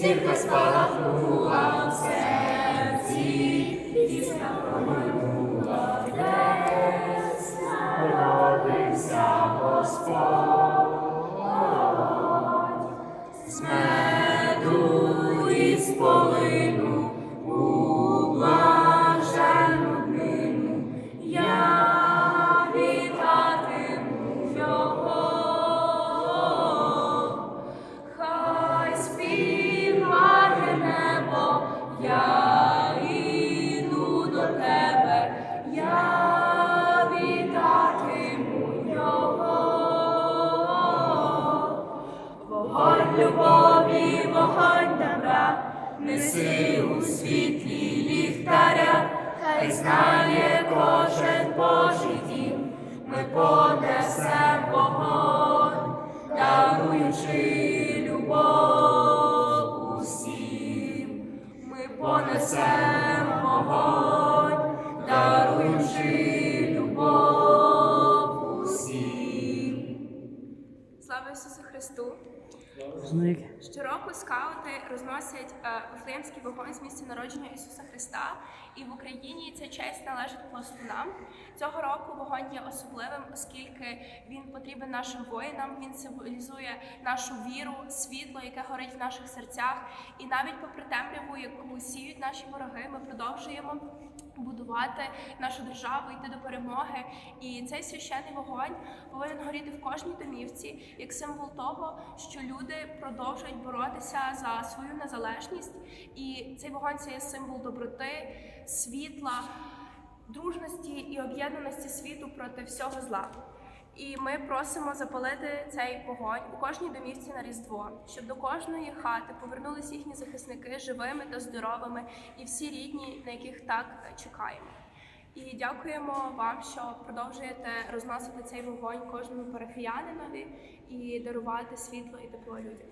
зірка спалахнула в серці, пісня проминула десна, народився Господь, з меду і з поли. любові вогонь добра, неси у світлі ліхтаря, хай знає кожен Божий дім, ми понесе вогонь, даруючи любов усім, ми понесемо вогонь, даруючи любов усім. Слава Ісусу Христу! Щороку скаути розносять е, Вифлеємський вогонь з місця народження Ісуса Христа, і в Україні ця честь належить пластунам. Цього року вогонь є особливим, оскільки він потрібен нашим воїнам. Він символізує нашу віру, світло, яке горить в наших серцях. І навіть попри темряву, яку сіють наші вороги, ми продовжуємо. Будувати нашу державу, йти до перемоги, і цей священний вогонь повинен горіти в кожній домівці як символ того, що люди продовжують боротися за свою незалежність. І цей вогонь це є символ доброти, світла, дружності і об'єднаності світу проти всього зла. І ми просимо запалити цей вогонь у кожній домівці на Різдво, щоб до кожної хати повернулися їхні захисники живими та здоровими, і всі рідні, на яких так чекаємо. І дякуємо вам, що продовжуєте розносити цей вогонь кожному парафіянинові і дарувати світло і тепло людям.